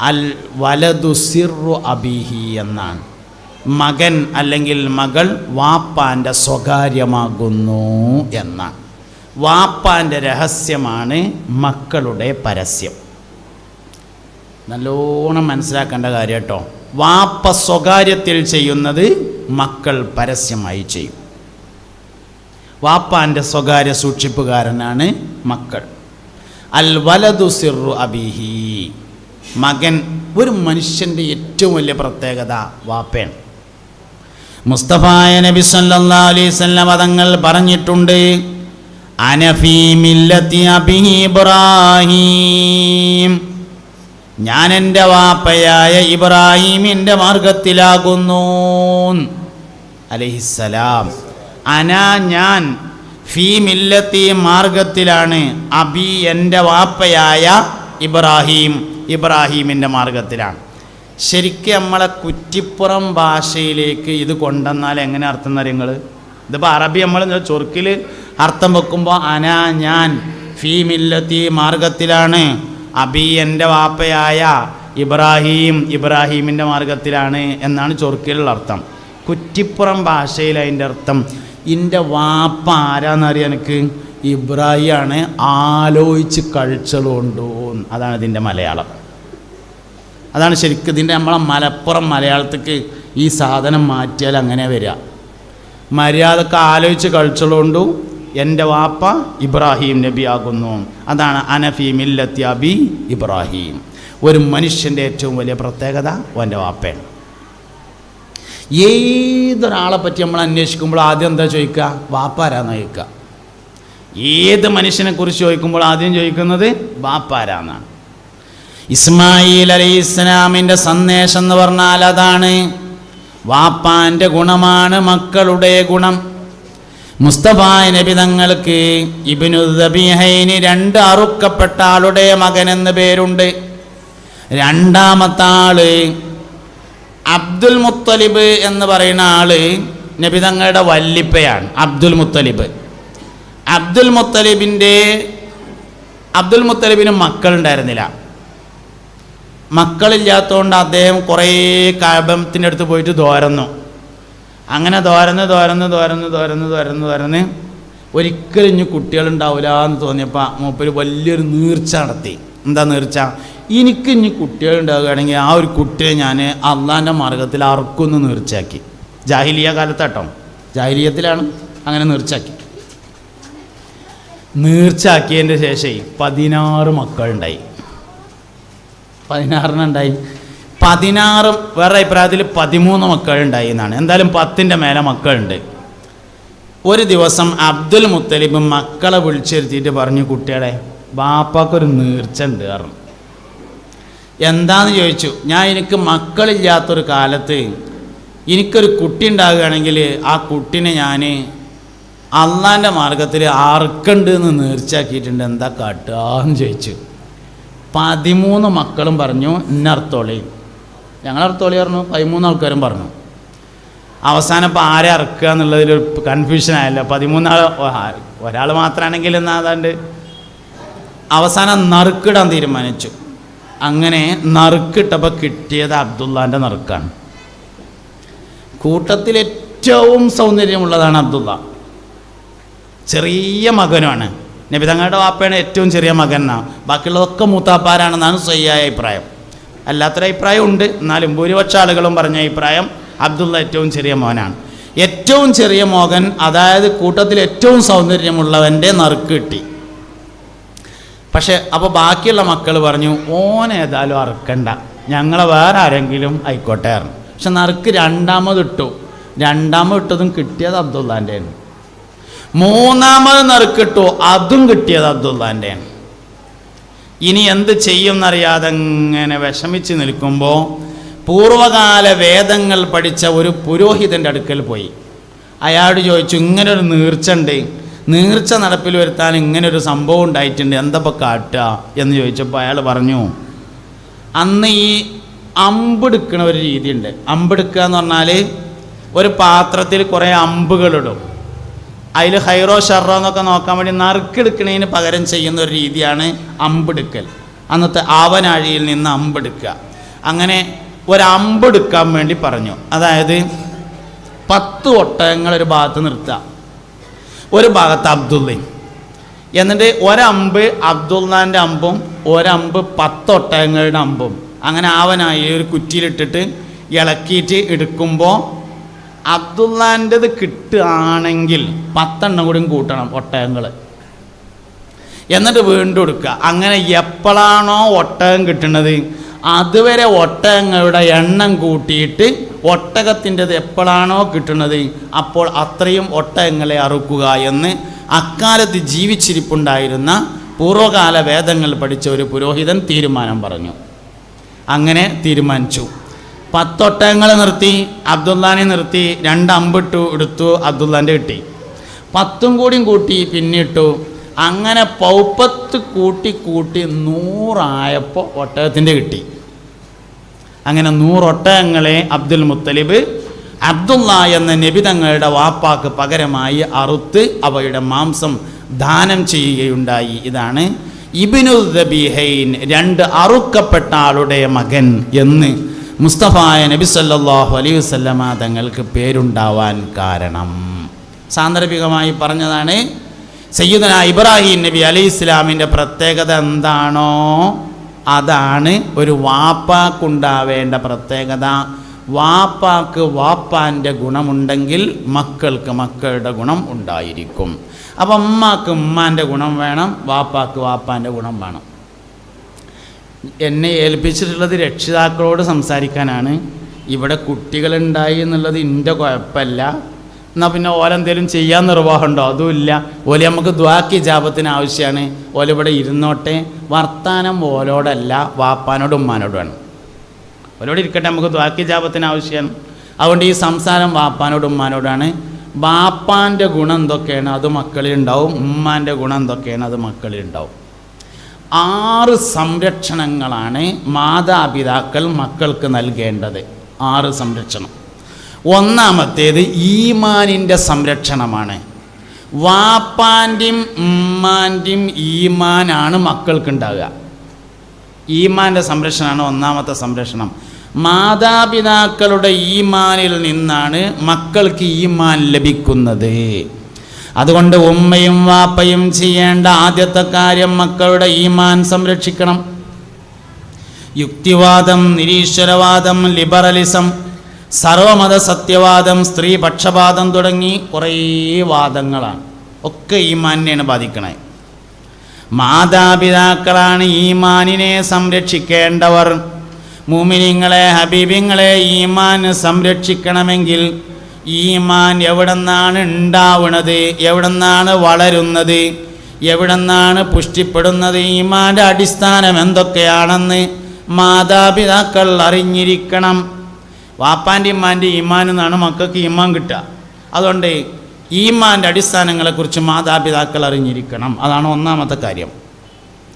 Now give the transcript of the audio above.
അൽ വലതു സിറു അബിഹി എന്നാണ്. മകൻ അല്ലെങ്കിൽ മകൾ വാപ്പാന്റെ സ്വകാര്യമാകുന്നു എന്നാണ്. വാപ്പാന്റെ രഹസ്യമാണ് മക്കളുടെ പരസ്യം. നല്ലോണം മനസ്സിലാക്കേണ്ട കാര്യം കേട്ടോ. വാപ്പ സ്വകാര്യത്തിൽ ചെയ്യുന്നത് മക്കൾ പരസ്യമായി ചെയ്യും. വാപ്പാന്റെ സ്വകാര്യ സൂക്ഷിപ്പുകാരനാണ് മക്കൾ. അൽ വലതു സിറു അബിഹി. മകൻ ഒരു മനുഷ്യന്റെ ഏറ്റവും വലിയ പ്രത്യേകത വാപ്പയാണ്. മുസ്തഫായ നബി വസല്ലം തങ്ങൾ പറഞ്ഞിട്ടുണ്ട് അനഫീ ഇബ്രാഹിം. ഞാൻ എന്റെ വാപ്പയായ ഇബ്രാഹിമിന്റെ മാർഗത്തിലാകുന്നു. അലഹിസലാം അന ഞാൻ ഫീ മില്ലത്തി മാർഗത്തിലാണ് അബി എന്റെ വാപ്പയായ ഇബ്രാഹിം ഇബ്രാഹീമിന്റെ മാർഗത്തിലാണ്. ശരിക്കും നമ്മളെ കുറ്റിപ്പുറം ഭാഷയിലേക്ക് ഇത് കൊണ്ടുവന്നാൽ എങ്ങനെ അർത്ഥം നിങ്ങൾ ഇതിപ്പോൾ അറബി നമ്മൾ ചൊറുക്കിൽ അർത്ഥം വെക്കുമ്പോൾ അന ഞാൻ ഫീ മില്ലത്തി മാർഗത്തിലാണ്. അബി എന്റെ വാപ്പയായ ഇബ്രാഹീം ഇബ്രാഹീമിന്റെ മാർഗത്തിലാണ് എന്നാണ് ചൊറുക്കിലുള്ള അർത്ഥം. കുറ്റിപ്പുറം ഭാഷയിൽ അതിന്റെ അർത്ഥം. എന്റെ വാപ്പ ആരാന്നറിയാൻ എനിക്ക് ഇബ്രാഹിമാണ് ആലോചിച്ച് കഴിച്ചതുകൊണ്ടോ അതാണ് ഇതിന്റെ മലയാളം. അതാണ് ശരിക്കും ഇതിന്റെ നമ്മളെ മലപ്പുറം മലയാളത്തേക്ക് ഈ സാധനം മാറ്റിയാൽ അങ്ങനെ വരിക. മര്യാദയ്ക്ക് ആലോചിച്ച് കഴിച്ചതുകൊണ്ടു എന്റെ വാപ്പ ഇബ്രാഹിം നബി ആകുന്നു അതാണ് അനഫി മില്ലത്തി അബി ഇബ്രാഹിം. ഒരു മനുഷ്യന്റെ ഏറ്റവും വലിയ പ്രത്യേകത ഓന്റെ വാപ്പയാണ്. ഏതൊരാളെ പറ്റി നമ്മൾ അന്വേഷിക്കുമ്പോൾ ആദ്യം എന്താ ചോദിക്കുക? വാപ്പാരാന്ന് ചോദിക്കുക. ഏത് മനുഷ്യനെ കുറിച്ച് ചോദിക്കുമ്പോൾ ആദ്യം ചോദിക്കുന്നത് ബാപ്പാരാന്നാണ്. ഇസ്മായിൽ അലൈഹി ഇസ്ലാമിന്റെ സന്ദേശം എന്ന് പറഞ്ഞാൽ അതാണ്. വാപ്പാന്റെ ഗുണമാണ് മക്കളുടെ ഗുണം. മുസ്തഫായ നബി തങ്ങൾക്ക് ഇബിനു ദബീഹൈന് രണ്ട് അറുക്കപ്പെട്ട ആളുടെ മകൻ എന്ന് പേരുണ്ട്. രണ്ടാമത്തെ ആൾ അബ്ദുൽ മുത്തലിബ് എന്ന് പറയുന്ന ആൾ നബി തങ്ങളുടെ വല്ലിപ്പയാണ് അബ്ദുൽ മുത്തലിബ്. അബ്ദുൽ മുത്തലിബിന്റെ അബ്ദുൽ മുത്തലിബിന് മക്കളുണ്ടായിരുന്നില്ല. മക്കളില്ലാത്തതുകൊണ്ട് അദ്ദേഹം കുറേ കാബത്തിന്റെ അടുത്ത് പോയിട്ട് ദോരന്നു. അങ്ങനെ ദോരന്ന് ദോരന്ന് ദോരന്ന് ദോരന്ന് ദോരന്ന് ദോരന്ന് ഒരിക്കലും ഇനി കുട്ടികളുണ്ടാവില്ല എന്ന് തോന്നിയപ്പോൾ മൂപ്പര് വലിയൊരു നീർച്ച നടത്തി. എന്താ നീർച്ച? എനിക്ക് ഇനി കുട്ടികളുണ്ടാവുകയാണെങ്കിൽ ആ ഒരു കുട്ടിയെ ഞാൻ അള്ളാന്റെ മാർഗത്തിൽ അറക്കുമെന്ന് നീർച്ചയാക്കി. ജാഹിലിയ കാലത്താട്ടോ. ജാഹിലിയത്തിലാണ് അങ്ങനെ നീർച്ചയാക്കി. നീർച്ചയാക്കിയതിന്റെ ശേഷം പതിനാറ് മക്കളുണ്ടായി. പതിനാറിനുണ്ടായി പതിനാറ് വേറെ അഭിപ്രായത്തിൽ പതിമൂന്ന് മക്കളുണ്ടായി എന്നാണ്. എന്തായാലും പത്തിന്റെ മേലെ മക്കളുണ്ട്. ഒരു ദിവസം അബ്ദുൽ മുത്തലിബ് മക്കളെ വിളിച്ചിരുത്തിയിട്ട് പറഞ്ഞു കുട്ടികളെ ബാപ്പാക്കൊരു നീർച്ച ഉണ്ട് കാരണം എന്താന്ന് ചോദിച്ചു. ഞാൻ എനിക്ക് മക്കളില്ലാത്തൊരു കാലത്ത് എനിക്കൊരു കുട്ടി ഉണ്ടാകുകയാണെങ്കിൽ ആ കുട്ടിനെ ഞാൻ അള്ളാന്റെ മാർഗത്തിൽ ആർക്കുണ്ട് എന്ന് നേർച്ചയാക്കിയിട്ടുണ്ട് എന്താ കാട്ടുക എന്ന് ചോദിച്ചു. പതിമൂന്ന് മക്കളും പറഞ്ഞു ഇന്നർത്തോളി ഞങ്ങളർത്തോളി പറഞ്ഞു പതിമൂന്ന് ആൾക്കാരും പറഞ്ഞു. അവസാനം ഇപ്പോൾ ആരെ ഇറക്കുക എന്നുള്ളതിലൊരു കൺഫ്യൂഷൻ ആയല്ലോ. പതിമൂന്നാൾ ഒരാൾ മാത്രമാണെങ്കിൽ എന്നാതാണ്ട് അവസാനം നറുക്കിടാൻ തീരുമാനിച്ചു. അങ്ങനെ നറുക്കിട്ടപ്പോൾ കിട്ടിയത് അബ്ദുള്ളാന്റെ നറുക്കാണ്. കൂട്ടത്തിൽ ഏറ്റവും സൗന്ദര്യമുള്ളതാണ് അബ്ദുള്ള. ചെറിയ മകനുമാണ് നബി തങ്ങളുടെ വാപ്പയാണ് ഏറ്റവും ചെറിയ മകൻ എന്നാണ് ബാക്കിയുള്ളതൊക്കെ മൂത്താപ്പാരാണെന്നാണ് സ്വയ്യായ അഭിപ്രായം. അല്ലാത്തൊരു അഭിപ്രായം ഉണ്ട്. എന്നാലും ഭൂരിപക്ഷ ആളുകളും പറഞ്ഞ അഭിപ്രായം അബ്ദുള്ള ഏറ്റവും ചെറിയ മോനാണ്. ഏറ്റവും ചെറിയ മോകൻ അതായത് കൂട്ടത്തിൽ ഏറ്റവും സൗന്ദര്യമുള്ളവന്റെ നറുക്ക് കിട്ടി. പക്ഷെ അപ്പോൾ ബാക്കിയുള്ള മക്കൾ പറഞ്ഞു ഓൻ ഏതായാലും അറുക്കണ്ട. ഞങ്ങളെ വേറെ ആരെങ്കിലും ആയിക്കോട്ടെ ആയിരുന്നു പക്ഷെ നറുക്ക് രണ്ടാമത് ഇട്ടു. രണ്ടാമത് ഇട്ടതും കിട്ടിയത് അബ്ദുള്ളാന്റെയാണ് മൂന്നാമത് നറുക്കിട്ടു. അതും കിട്ടിയത് അബ്ദുള്ളാന്റെയാണ് ഇനി എന്ത് ചെയ്യുമെന്നറിയാതെ ഇങ്ങനെ വിഷമിച്ച് നിൽക്കുമ്പോൾ പൂർവകാല വേദങ്ങൾ പഠിച്ച ഒരു പുരോഹിതന്റെ അടുക്കൽ പോയി. അയാളോട് ചോദിച്ചു ഇങ്ങനെ ഒരു നീർച്ച ഉണ്ട് നീർച്ച നടപ്പിൽ വരുത്താൻ ഇങ്ങനെ ഒരു സംഭവം ഉണ്ടായിട്ടുണ്ട്. എന്തപ്പോൾ കാട്ടുക? എന്ന് ചോദിച്ചപ്പോൾ അയാൾ പറഞ്ഞു അന്ന് ഈ അമ്പെടുക്കണ ഒരു രീതിയുണ്ട്. അമ്പെടുക്കുക എന്ന് പറഞ്ഞാൽ ഒരു പാത്രത്തിൽ കുറേ അമ്പുകളിടും അതിൽ ഹൈറോ ഷെറോ എന്നൊക്കെ നോക്കാൻ വേണ്ടി നറുക്കെടുക്കണതിന് പകരം ചെയ്യുന്ന ഒരു രീതിയാണ് അമ്പെടുക്കൽ. അന്നത്തെ ആവനാഴിയിൽ നിന്ന് അമ്പെടുക്കുക. അങ്ങനെ ഒരമ്പെടുക്കാൻ വേണ്ടി പറഞ്ഞു. അതായത് പത്ത് ഒട്ടകങ്ങൾ ഒരു ഭാഗത്ത് നിർത്തുക. ഒരു ഭാഗത്ത് അബ്ദുള്ളയും എന്നിട്ട് ഒരമ്പ് അബ്ദുള്ളാന്റെ അമ്പും ഒരമ്പ് പത്ത് ഒട്ടകങ്ങളുടെ അമ്പും. അങ്ങനെ ആവനായി ഒരു കുറ്റിയിലിട്ടിട്ട് ഇളക്കിയിട്ട് എടുക്കുമ്പോൾ അബ്ദുള്ളാന്റെത് കിട്ടുകയാണെങ്കിൽ പത്തെണ്ണം കൂടിയും കൂട്ടണം ഒട്ടകങ്ങൾ എന്നിട്ട് വീണ്ടും എടുക്കുക. അങ്ങനെ എപ്പോഴാണോ ഒട്ടകം കിട്ടുന്നത് അതുവരെ ഒട്ടകങ്ങളുടെ എണ്ണം കൂട്ടിയിട്ട് ഒട്ടകത്തിന്റെത് എപ്പോഴാണോ കിട്ടുന്നത് അപ്പോൾ അത്രയും ഒട്ടകങ്ങളെ അറുക്കുക എന്ന് അക്കാലത്ത് ജീവിച്ചിരിപ്പുണ്ടായിരുന്ന പൂർവകാല വേദങ്ങൾ പഠിച്ച ഒരു പുരോഹിതൻ തീരുമാനം പറഞ്ഞു. അങ്ങനെ തീരുമാനിച്ചു. പത്തൊട്ടകങ്ങൾ നിർത്തി അബ്ദുല്ലാനെ നിർത്തി രണ്ട് അമ്പിട്ടു എടുത്തു അബ്ദുല്ലാന്റെ കിട്ടി. പത്തും കൂടിയും കൂട്ടി പിന്നിട്ടു. അങ്ങനെ പൗപ്പത്ത് കൂട്ടി കൂട്ടി നൂറായപ്പോൾ ഒട്ടകത്തിന്റെ കിട്ടി. അങ്ങനെ നൂറൊട്ടകങ്ങളെ അബ്ദുൽ മുത്തലിബ് അബ്ദുള്ള എന്ന നബി തങ്ങളുടെ വാപ്പാക്ക് പകരമായി അറുത്ത് അവയുടെ മാംസം ദാനം ചെയ്യുകയുണ്ടായി. ഇതാണ് ഇബിനു രണ്ട് അറുക്കപ്പെട്ട ആളുടെ മകൻ എന്ന് മുസ്തഫായ നബി സല്ലാഹു അലൈഹി വസ്ലമ തങ്ങൾക്ക് പേരുണ്ടാവാൻ കാരണം. സാന്ദർഭികമായി പറഞ്ഞതാണ് സയ്യിദന ഇബ്രാഹിം നബി അലി ഇസ്ലാമിന്റെ പ്രത്യേകത എന്താണോ അതാണ് ഒരു വാപ്പാക്കുണ്ടാവേണ്ട പ്രത്യേകത. വാപ്പാക്ക് വാപ്പാന്റെ ഗുണമുണ്ടെങ്കിൽ മക്കൾക്ക് മക്കളുടെ ഗുണം ഉണ്ടായിരിക്കും. അപ്പം അമ്മാക്ക് ഉമ്മാന്റെ ഗുണം വേണം വാപ്പാക്ക് വാപ്പാന്റെ ഗുണം വേണം. എന്നെ ഏൽപ്പിച്ചിട്ടുള്ളത് രക്ഷിതാക്കളോട് സംസാരിക്കാനാണ്. ഇവിടെ കുട്ടികളുണ്ടായി എന്നുള്ളത് എന്റെ കുഴപ്പമില്ല എന്നാൽ പിന്നെ ഓലെന്തേലും ചെയ്യാൻ നിർവാഹമുണ്ടോ? അതുമില്ല. ഓലെ നമുക്ക് ദ്വാക്കി ജാപത്തിന് ആവശ്യമാണ് ഓല ഇവിടെ ഇരുന്നോട്ടെ. വർത്താനം ഓലോടല്ല വാപ്പാനോടും ഉമ്മാനോടുമാണ് ഓലോട് ഇരിക്കട്ടെ നമുക്ക് ദ്വാക്കി ജാപത്തിന് ആവശ്യമാണ് അതുകൊണ്ട് ഈ സംസാരം വാപ്പാനോടും ഉമ്മാനോടാണ് ബാപ്പാന്റെ ഗുണം എന്തൊക്കെയാണ്? അത് മക്കളിൽ ഉണ്ടാവും. ഉമ്മാന്റെ ഗുണം എന്തൊക്കെയാണ്? അത് മക്കളിൽ ഉണ്ടാവും. ആറ് സംരക്ഷണങ്ങളാണ് മാതാപിതാക്കൾ മക്കൾക്ക് നൽകേണ്ടത്. ആറ് സംരക്ഷണം. ഒന്നാമത്തേത് ഈമാനിന്റെ സംരക്ഷണമാണ്. വാപ്പാന്റെയും ഉമ്മാന്റെയും ഈമാനാണ് മക്കൾക്ക് ഉണ്ടാവുക ഈമാന്റെ സംരക്ഷണമാണ് ഒന്നാമത്തെ സംരക്ഷണം. മാതാപിതാക്കളുടെ ഈമാനിൽ നിന്നാണ് മക്കൾക്ക് ഈമാൻ ലഭിക്കുന്നത്. അതുകൊണ്ട് ഉമ്മയും വാപ്പയും ചെയ്യേണ്ട ആദ്യത്തെ കാര്യം മക്കളുടെ ഈമാൻ സംരക്ഷിക്കണം. യുക്തിവാദം നിരീശ്വരവാദം ലിബറലിസം സർവമത സത്യവാദം സ്ത്രീ പക്ഷപാതം തുടങ്ങി കുറേ വാദങ്ങളാണ്. ഒക്കെ ഈമാനിനെയാണ് ബാധിക്കണേ. മാതാപിതാക്കളാണ് ഈമാനിനെ സംരക്ഷിക്കേണ്ടവർ. മൂമിനിങ്ങളെ ഹബീബിങ്ങളെ ഈമാൻ സംരക്ഷിക്കണമെങ്കിൽ ഈമാൻ എവിടെന്നാണ് ഉണ്ടാവുന്നത് എവിടെന്നാണ് വളരുന്നത്? എവിടെന്നാണ് പുഷ്ടിപ്പെടുന്നത്? ഈമാന്റെ അടിസ്ഥാനം എന്തൊക്കെയാണെന്ന് മാതാപിതാക്കൾ അറിഞ്ഞിരിക്കണം. വാപ്പാന്റെ ഇമ്മാന്റെ ഈമാൻ എന്നാണ് മക്കൾക്ക് ഈമാൻ കിട്ടുക. അതുകൊണ്ട് ഈമാന്റെ അടിസ്ഥാനങ്ങളെക്കുറിച്ച് മാതാപിതാക്കൾ അറിഞ്ഞിരിക്കണം. അതാണ് ഒന്നാമത്തെ കാര്യം.